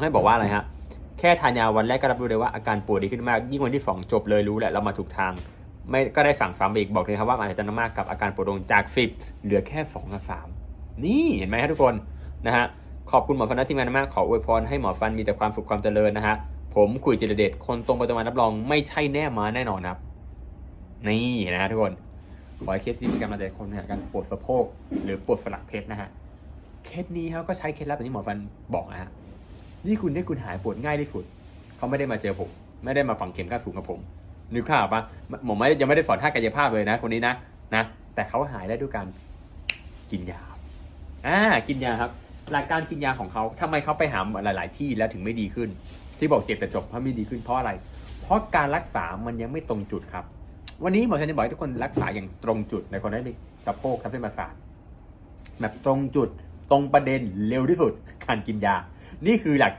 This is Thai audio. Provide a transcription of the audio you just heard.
ให้บอกว่าอะไรฮะ แค่ทานยาวันแรกก็รับรู้เลยว่าอาการปวดดีขึ้นมาก ยิ่งวันที่สองจบเลยรู้แหละเรามาถูกทาง ไม่ก็ได้สั่งซ้ำอีกบอกเลยครับว่ามันอาจจะมากกับอาการปวดลงจากสิบเหลือแค่สองกับสามนี่เห็นไหมครับทุกคนนะฮะขอบคุณหมอฟันทีมงานมากขออวยพรให้หมอฟันมีแต่ความสุขความเจริญนะฮะผมคุยจิรเดชคนตรงไปตระจำวันรับรองไม่ใช่แน่มาแน่นอนครับ นี่นะฮะทุกคนขอให้เคสนี้มีกำลังใจคนในการปวดสะโพกหรือปวดสลักเพชรนะฮะเคสนี้ครับก็ใช้เคล็ดลับแบบที่หมอฟันบอกนะฮะ นี่คุณได้คุณหายปวดง่ายที่สุดเขาไม่ได้มาเจอผม ไม่ได้มาฝังเข็มก้าสูงกับผมนึกภาพปะผมไม่ยังไม่ได้สอนท่ากายภาพเลยนะ คนนี้นะนะแต่เขาหายได้ด้วยการกินยาอ่ากินยาครับ หลักการกินยาของเขาทำไมเขาไปหาหลาย ๆ ที่แล้วถึงไม่ดีขึ้น ที่บอกเจ็บแต่จบเพราะไม่ดีขึ้นเพราะอะไร เพราะการรักษามันยังไม่ตรงจุดครับ วันนี้หมอชันจะบอกให้ทุกคนรักษาอย่างตรงจุดในคนได้สะโพกทับเส้นประสาทแบบตรงจุดตรงประเด็นเร็วที่สุดการกินยา นี่คือหลัก